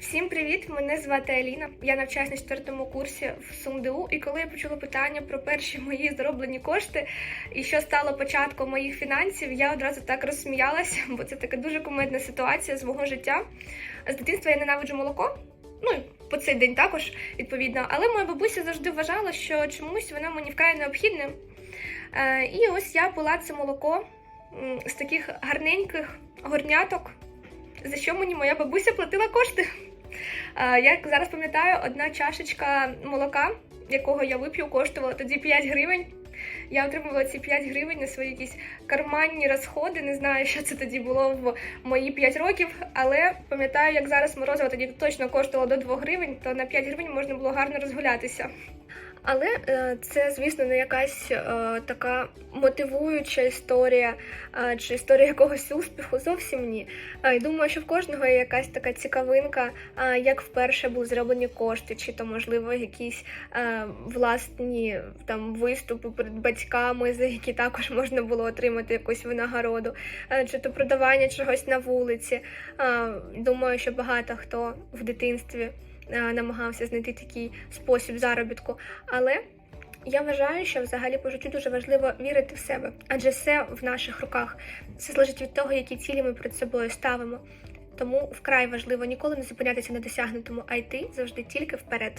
Всім привіт! Мене звати Аліна. Я навчаюсь на четвертому курсі в СумДУ. І коли я почула питання про перші мої зароблені кошти і що стало початком моїх фінансів, я одразу так розсміялася, бо це така дуже кумедна ситуація з мого життя. З дитинства я ненавиджу молоко. Ну по цей день також відповідно. Але моя бабуся завжди вважала, що чомусь воно мені вкрай необхідне. І ось я пила це молоко з таких гарненьких горняток, за що мені моя бабуся платила кошти. Е, Як зараз пам'ятаю, одна чашечка молока, якого я вип'ю, коштувала тоді 5 гривень. Я отримувала ці 5 гривень на свої якісь карманні розходи. Не знаю, що це тоді було в мої 5 років, але пам'ятаю, як зараз морозиво тоді точно коштувало до 2 гривень, то на 5 гривень можна було гарно розгулятися. Але е, це, звісно, не якась е, така мотивуюча історія е, чи історія якогось успіху. Зовсім ні. І думаю, що в кожного є якась така цікавинка, як вперше були зроблені кошти, чи то, можливо, якісь власні там виступи перед батьками, за які також можна було отримати якусь винагороду, чи то продавання чогось на вулиці. Думаю, що багато хто в дитинстві намагався знайти такий спосіб заробітку. Але я вважаю, що взагалі по життю дуже важливо вірити в себе, адже все в наших руках. Це залежить від того, які цілі ми перед собою ставимо. Тому вкрай важливо ніколи не зупинятися на досягнутому, а йти завжди тільки вперед.